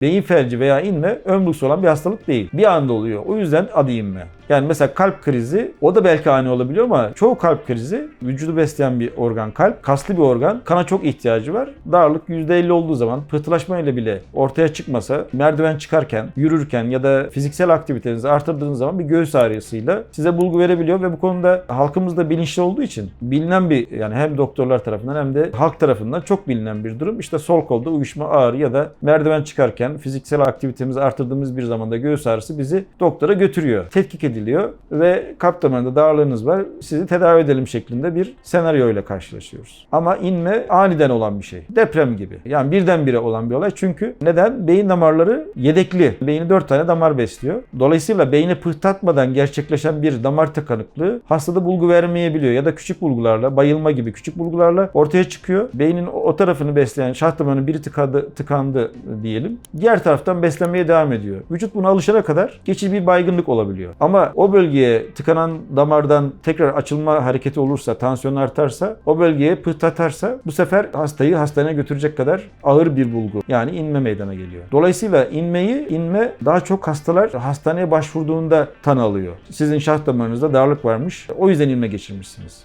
Beyin felci veya inme ömrüksü olan bir hastalık değil. Bir anda oluyor. O yüzden adı inme. Yani mesela kalp krizi o da belki ani olabiliyor ama çoğu kalp krizi vücudu besleyen bir organ kalp. Kaslı bir organ. Kana çok ihtiyacı var. Darlık %50 olduğu zaman pıhtılaşma ile bile ortaya çıkmasa merdiven çıkarken, yürürken ya da fiziksel aktivitenizi artırdığınız zaman bir göğüs ağrısıyla size bulgu verebiliyor ve bu konuda halkımız da bilinçli olduğu için bilinen bir yani hem doktorlar tarafından hem de halk tarafından çok bilinen bir durum. İşte sol kolda uyuşma ağrı ya da merdiven çıkarken fiziksel aktivitemizi artırdığımız bir zamanda göğüs ağrısı bizi doktora götürüyor. Tetkik ediliyor ve kalp damarında darlığınız var. Sizi tedavi edelim şeklinde bir senaryo ile karşılaşıyoruz. Ama inme aniden olan bir şey. Deprem gibi. Yani birdenbire olan bir olay. Çünkü neden? Beyin damarları yedekli. Beyni 4 tane damar besliyor. Dolayısıyla beyni pıhtatmadan gerçekleşen bir damar tıkanıklığı hastada bulgu vermeyebiliyor. Ya da küçük bulgularla, bayılma gibi küçük bulgularla ortaya çıkıyor. Beynin o tarafını besleyen şah damarının biri tıkadı, tıkandı diyelim. Diğer taraftan beslenmeye devam ediyor. Vücut buna alışana kadar geçici bir baygınlık olabiliyor. Ama o bölgeye tıkanan damardan tekrar açılma hareketi olursa, tansiyon artarsa, o bölgeye pıhtatarsa bu sefer hastayı hastaneye götürecek kadar ağır bir bulgu yani inme meydana geliyor. Dolayısıyla inmeyi, inme daha çok hastalar hastaneye başvurduğunda tanı alıyor. Sizin şah damarınızda darlık varmış. O yüzden inme geçirmişsiniz.